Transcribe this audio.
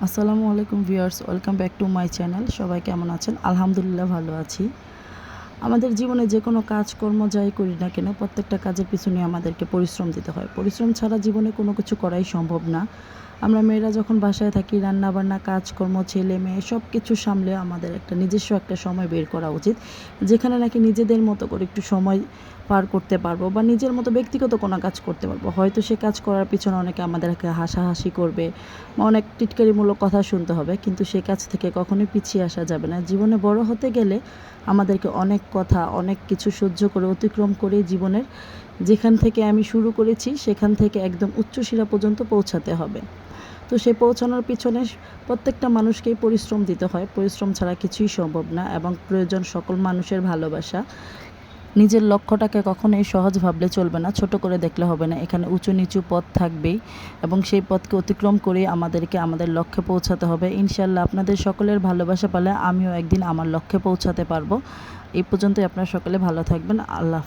আসসালামু আলাইকুম viewers, welcome back to my channel. সবাই কেমন আছেন? আলহামদুলিল্লাহ ভালো আছি। আমাদের জীবনে যে কোনো কাজকর্ম যাই করি না কেন, প্রত্যেকটা কাজের পিছনে আমাদেরকে পরিশ্রম দিতে হয়। পরিশ্রম ছাড়া জীবনে কোনো কিছু করাই সম্ভব না। আমরা মেয়েরা যখন বাসায় থাকি রান্না বান্না কাজকর্ম, ছেলে মেয়ে সব কিছু সামলে আমাদের একটা নিজস্ব একটা সময় বের করা উচিত, যেখানে নাকি নিজেদের মতো করে একটু সময় পার করতে পারব বা নিজের মতো ব্যক্তিগত কোনো কাজ করতে পারব। হয়তো সে কাজ করার পিছনে অনেকে আমাদেরকে হাসাহাসি করবে বা অনেক টিটকারিমূলক কথা শুনতে হবে, কিন্তু সে কাজ থেকে কখনোই পিছিয়ে আসা যাবে না। জীবনে বড় হতে গেলে আমাদেরকে অনেক কথা, অনেক কিছু সহ্য করে, অতিক্রম করে জীবনের যেখান থেকে আমি শুরু করেছি, সেখান থেকে একদম উচ্চশিরা পর্যন্ত পৌঁছাতে হবে। তো সে পৌঁছানোর পিছনে প্রত্যেকটা মানুষকেই পরিশ্রম দিতে হয়। পরিশ্রম ছাড়া কিছুই সম্ভব না এবং প্রয়োজন সকল মানুষের ভালোবাসা। নিজের লক্ষ্যটাকে কখনোই সহজ ভাবলে চলবে না, ছোট করে দেখলে হবে না। এখানে উঁচু নিচু পথ থাকবেই এবং সেই পথকে অতিক্রম করে আমাদেরকে আমাদের লক্ষ্যে পৌঁছাতে হবে। ইনশাল্লাহ আপনাদের সকলের ভালোবাসা পালে আমিও একদিন আমার লক্ষ্যে পৌঁছাতে পারব। এই পর্যন্তই, আপনারা সকলে ভালো থাকবেন। আল্লাহ।